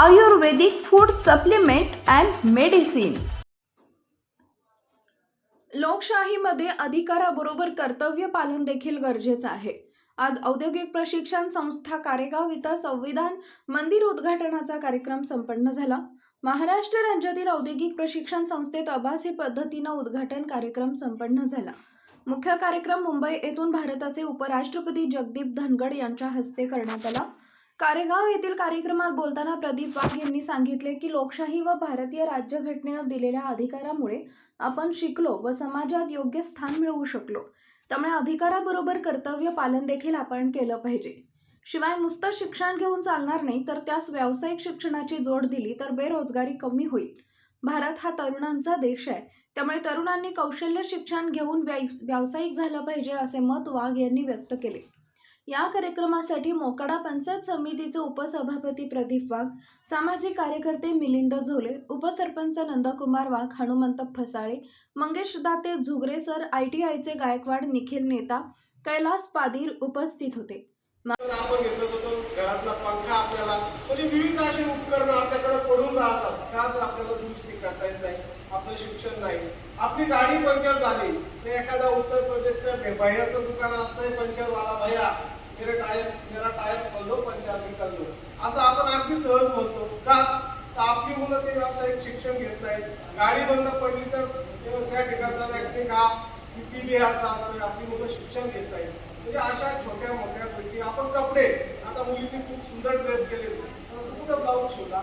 Ayurvedic food supplement and medicine. लोकशाहीमध्ये अधिकाराबरोबर कर्तव्य पालन देखील गरजेचं आहे. आज औद्योगिक प्रशिक्षण संस्था कारेगाव इथं संविधान मंदिर उद्घाटनाचा कार्यक्रम संपन्न झाला. महाराष्ट्र राज्यातील औद्योगिक प्रशिक्षण संस्थेत आभासी पद्धतीनं उद्घाटन कार्यक्रम संपन्न झाला. मुख्य कार्यक्रम मुंबई येथून भारताचे उपराष्ट्रपती जगदीप धनगड यांच्या हस्ते करण्यात आला. कारेगाव येथील कार्यक्रमात बोलताना प्रदीप वाघ यांनी सांगितले की लोकशाही व भारतीय राज्यघटनेनं दिलेल्या अधिकारामुळे आपण शिकलो व समाजात योग्य स्थान मिळवू शकलो. त्यामुळे अधिकाराबरोबर कर्तव्य पालन देखील आपण केलं पाहिजे. शिवाय नुसतं शिक्षण घेऊन चालणार नाही तर त्यास व्यावसायिक शिक्षणाची जोड दिली तर बेरोजगारी कमी होईल. भारत हा तरुणांचा देश आहे त्यामुळे तरुणांनी कौशल्य शिक्षण घेऊन व्यावसायिक झालं पाहिजे असे मत वाघ यांनी व्यक्त केले. या कार्यक्रमासाठी मोकाडा पंचायत समितीचे उपसभापती प्रदीप वाघ सामाजिक कार्यकर्ते मिलिंद झोले उपसरपंच Nandkumar Wagh Hanumant Phasale Mangesh Date Zugare sir I T आयचे गायकवाड निखिल नेता कैलास पादीर उपस्थित होते. आपण घेतलं होतो घरातला पंखा आपल्याला म्हणजे आपलं शिक्षण नाही. आपली गाडी पंक्चर झाली. तर एखादा उत्तर प्रदेशच्या भे- भैयाचं दुकान असतंय पंक्चरवाला भैया मेरा टायर मेरा टायर खोलो पंचर असं आपण अगदी सहज म्हणतो का? तर आपली मुलं ते व्यावसायिक शिक्षण घेत नाहीत. गाडी बंद पडली तर त्या ठिकाणचा व्यक्ती का? पीपी आपली मुलं शिक्षण घेत नाहीत. म्हणजे अशा छोट्या मोठ्या गोष्टी. आपण कपडे. आता मुलींनी खूप सुंदर ड्रेस केले परंतु कुठं ब्लाऊज शिवला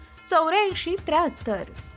restaurante e trator.